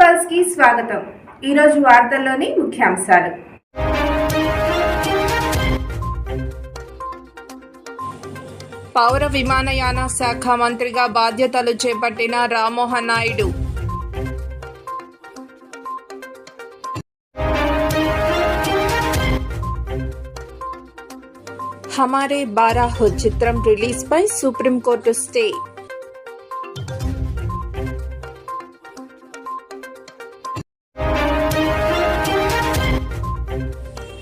పల్స్కి స్వాగతం. ఈరోజు వార్తల్లోని ముఖ్యాంశాలు. పౌర విమానయాన శాఖ మంత్రిగా బాధ్యతలు చేపట్టిన రామ్మోహన్ నాయుడు. హమారే బారాహో చిత్రం రిలీజ్ పై సుప్రీంకోర్టు స్టే.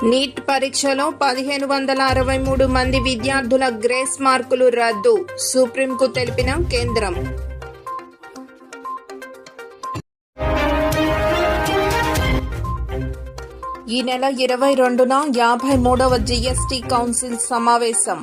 నీట్ పరీక్షలో పదిహేను వందల అరవై మూడు మంది విద్యార్థుల గ్రేస్ మార్కులు రద్దు సుప్రీంకు తెలిపిన కేంద్రం. ఈ నెల ఇరవై రెండున యాభై మూడవ జీఎస్టీ కౌన్సిల్ సమావేశం.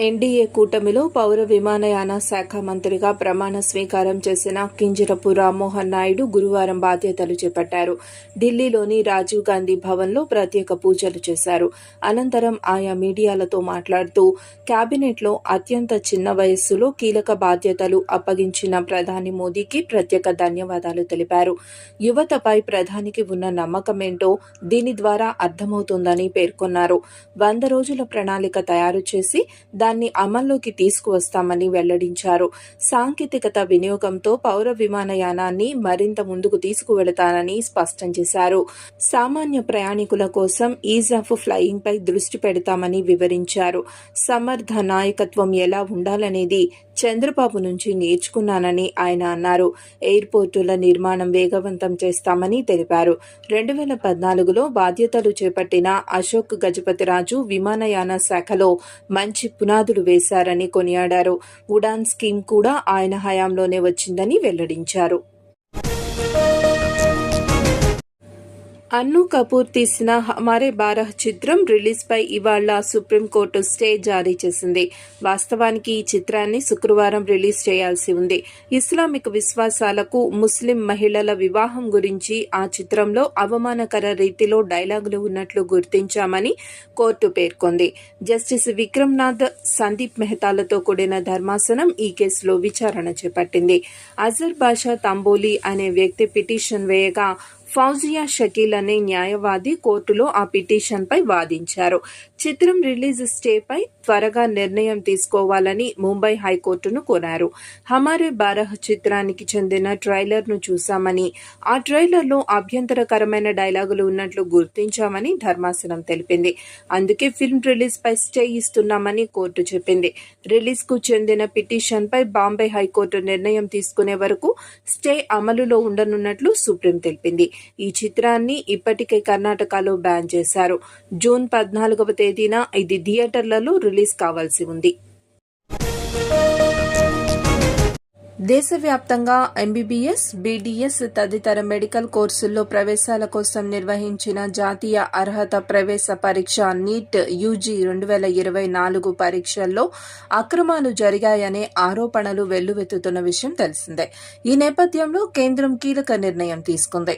ఎన్డీఏ కూటమిలో పౌర విమానయాన శాఖ మంత్రిగా ప్రమాణ స్వీకారం చేసిన కింజరపు రామ్మోహన్ నాయుడు గురువారం బాధ్యతలు చేపట్టారు. ఢిల్లీలోని రాజీవ్ గాంధీ భవన్లో ప్రత్యేక పూజలు చేశారు. అనంతరం ఆయా మీడియాలతో మాట్లాడుతూ కేబినెట్లో అత్యంత చిన్న వయస్సులో కీలక బాధ్యతలు అప్పగించిన ప్రధాని మోదీకి ప్రత్యేక ధన్యవాదాలు తెలిపారు. యువతపై ప్రధానికి ఉన్న నమ్మకమేంటో దీని ద్వారా అర్థమవుతుందని పేర్కొన్నారు. వంద రోజుల ప్రణాళిక తయారు చేసి దాన్ని అమల్లోకి తీసుకువస్తామని వెల్లడించారు. సాంకేతికత వినియోగంతో పౌర విమానయానాన్ని మరింత ముందుకు తీసుకువెళతానని స్పష్టం చేశారు. సామాన్య ప్రయాణికుల కోసం ఈజ్ ఆఫ్ ఫ్లయింగ్ పై దృష్టి పెడతామని వివరించారు. సమర్థ నాయకత్వం ఎలా ఉండాలనేది చంద్రబాబు నుంచి నేర్చుకున్నానని ఆయన అన్నారు. ఎయిర్పోర్టుల నిర్మాణం వేగవంతం చేస్తామని తెలిపారు. రెండు వేల పద్నాలుగులో బాధ్యతలు చేపట్టిన అశోక్ గజపతిరాజు విమానయాన శాఖలో మంచి పునాదులు వేశారని కొనియాడారు. ఉడాన్ స్కీమ్ కూడా ఆయన హయాంలోనే వచ్చిందని వెల్లడించారు. అన్ను కపూర్ తీసిన హమారే బారహ్ చిత్రం రిలీజ్ పై ఇవాళ సుప్రీంకోర్టు స్టే జారీ చేసింది. వాస్తవానికి ఈ చిత్రాన్ని శుక్రవారం రిలీజ్ చేయాల్సి ఉంది. ఇస్లామిక్ విశ్వాసాలకు ముస్లిం మహిళల వివాహం గురించి ఆ చిత్రంలో అవమానకర రీతిలో డైలాగులు ఉన్నట్లు గుర్తించామని కోర్టు పేర్కొంది. జస్టిస్ విక్రమ్నాథ్ సందీప్ మెహతాలతో కూడిన ధర్మాసనం ఈ కేసులో విచారణ చేపట్టింది. అజర్ బాషా తంబోలి అనే వ్యక్తి పిటిషన్ వేయగా ఫౌజియా షకీల్ అనే న్యాయవాది కోర్టులో ఆ పిటిషన్పై వాదించారు. చిత్రం రిలీజ్ స్టేపై త్వరగా నిర్ణయం తీసుకోవాలని ముంబై హైకోర్టును కోరారు. హమారే బారహ్ చిత్రానికి చెందిన ట్రైలర్ను చూశామని ఆ ట్రైలర్లో అభ్యంతరకరమైన డైలాగులు ఉన్నట్లు గుర్తించామని ధర్మాసనం తెలిపింది. అందుకే ఫిల్మ్ రిలీజ్ పై స్టే ఇస్తున్నామని కోర్టు చెప్పింది. రిలీజ్కు చెందిన పిటిషన్ పై బాంబే హైకోర్టు నిర్ణయం తీసుకునే వరకు స్టే అమలులో ఉండనున్నట్లు సుప్రీం తెలిపింది. ఈ చిత్రాన్ని ఇప్పటికే కర్ణాటకలో బ్యాన్ చేశారు. జూన్ పద్నాలుగవ తేదీన ఇది థియేటర్లలో రిలీజ్ కావాల్సి ఉంది. దేశవ్యాప్తంగా ఎంబీబీఎస్ బీడీఎస్ తదితర మెడికల్ కోర్సుల్లో ప్రవేశాల కోసం నిర్వహించిన జాతీయ అర్హత ప్రవేశ పరీక్ష నీట్ యూజీ రెండు వేల ఇరవై నాలుగు పరీక్షల్లో అక్రమాలు జరిగాయనే ఆరోపణలు వెల్లువెత్తుతున్న విషయం తెలిసిందే. ఈ నేపథ్యంలో కేంద్రం కీలక నిర్ణయం తీసుకుంది.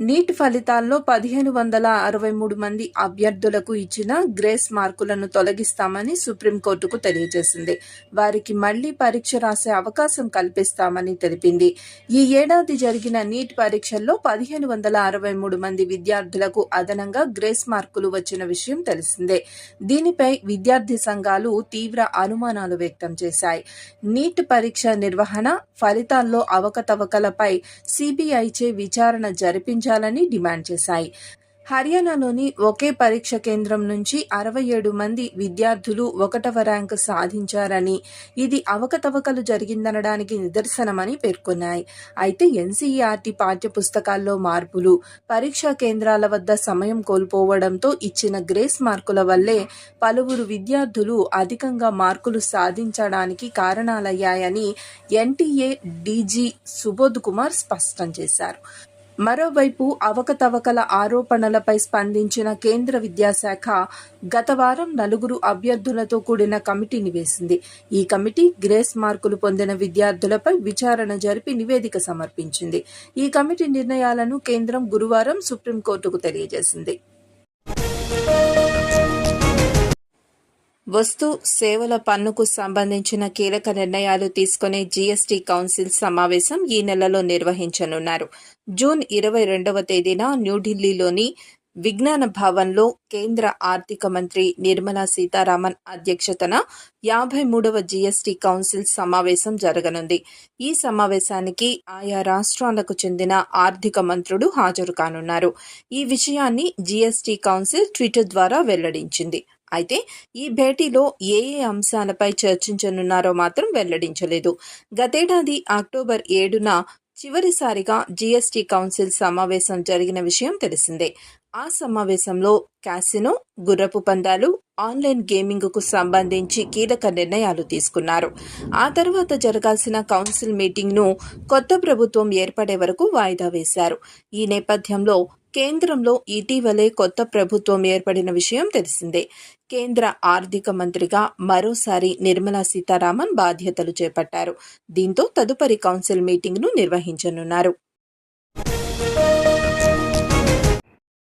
నీట్ ఫలితాల్లో పదిహేను వందల అరవై మూడు మంది అభ్యర్థులకు ఇచ్చిన గ్రేస్ మార్కులను తొలగిస్తామని సుప్రీంకోర్టుకు తెలియజేసింది. వారికి మళ్ళీ పరీక్ష రాసే అవకాశం కల్పిస్తామని తెలిపింది. ఈ ఏడాది జరిగిన నీట్ పరీక్షల్లో పదిహేను వందల అరవై మూడు మంది విద్యార్థులకు అదనంగా గ్రేస్ మార్కులు వచ్చిన విషయం తెలిసిందే. దీనిపై విద్యార్థి సంఘాలు తీవ్ర అనుమానాలు వ్యక్తం చేశాయి. నీట్ పరీక్ష నిర్వహణ ఫలితాల్లో అవకతవకలపై సిబిఐచే విచారణ జరిపించాలని డిమాండ్ చేశాయి. హర్యానాలోని ఒకే పరీక్ష కేంద్రం నుంచి అరవై ఏడు మంది విద్యార్థులు ఒకటవ ర్యాంకు సాధించారని ఇది అవకతవకలు జరిగిందనడానికి నిదర్శనమని పేర్కొన్నాయి. అయితే ఎన్సీఈఆర్టీ పాఠ్య పుస్తకాల్లో మార్పులు పరీక్షా కేంద్రాల వద్ద సమయం కోల్పోవడంతో ఇచ్చిన గ్రేస్ మార్కుల వల్లే పలువురు విద్యార్థులు అధికంగా మార్కులు సాధించడానికి కారణాలయ్యాయని ఎన్టీఏ డీజీ సుబోధ్ కుమార్ స్పష్టం చేశారు. మరోవైపు అవకతవకల ఆరోపణలపై స్పందించిన కేంద్ర విద్యాశాఖ గత వారం నలుగురు అభ్యర్థులతో కూడిన కమిటీని వేసింది. ఈ కమిటీ గ్రేస్ మార్కులు పొందిన విద్యార్థులపై విచారణ జరిపి నివేదిక సమర్పించింది. ఈ కమిటీ నిర్ణయాలను కేంద్రం గురువారం సుప్రీంకోర్టుకు తెలియజేసింది. వస్తు సేవల పన్నుకు సంబంధించిన కీలక నిర్ణయాలు తీసుకునే జీఎస్టీ కౌన్సిల్ సమావేశం ఈ నెలలో నిర్వహించనున్నారు. జూన్ ఇరవై రెండవ తేదీన న్యూఢిల్లీలోని విజ్ఞాన భవన్లో కేంద్ర ఆర్థిక మంత్రి నిర్మలా సీతారామన్ అధ్యక్షతన యాభై మూడవ జీఎస్టీ కౌన్సిల్ సమావేశం జరగనుంది. ఈ సమావేశానికి ఆయా రాష్ట్రాలకు చెందిన ఆర్థిక మంత్రులు హాజరు కానున్నారు. ఈ విషయాన్ని జీఎస్టీ కౌన్సిల్ ట్విట్టర్ ద్వారా వెల్లడించింది. అయితే ఈ భేటీలో ఏ ఏ అంశాలపై చర్చించనున్నారో మాత్రం వెల్లడించలేదు. గతేడాది అక్టోబర్ ఏడున చివరిసారిగా జీఎస్టీ కౌన్సిల్ సమావేశం జరిగిన విషయం తెలిసిందే. ఆ సమావేశంలో క్యాసినో గుర్రపు పందాలు ఆన్లైన్ గేమింగ్కు సంబంధించి కీలక నిర్ణయాలు తీసుకున్నారు. ఆ తర్వాత జరగాల్సిన కౌన్సిల్ మీటింగ్ను కొత్త ప్రభుత్వం ఏర్పడే వరకు వాయిదా వేశారు. ఈ నేపథ్యంలో కేంద్రంలో ఇటీవలే కొత్త ప్రభుత్వం ఏర్పడిన విషయం తెలిసిందే. కేంద్ర ఆర్థిక మంత్రిగా మరోసారి నిర్మలా సీతారామన్ బాధ్యతలు చేపట్టారు. దీంతో తదుపరి కౌన్సిల్ మీటింగ్ను నిర్వహించనున్నారు.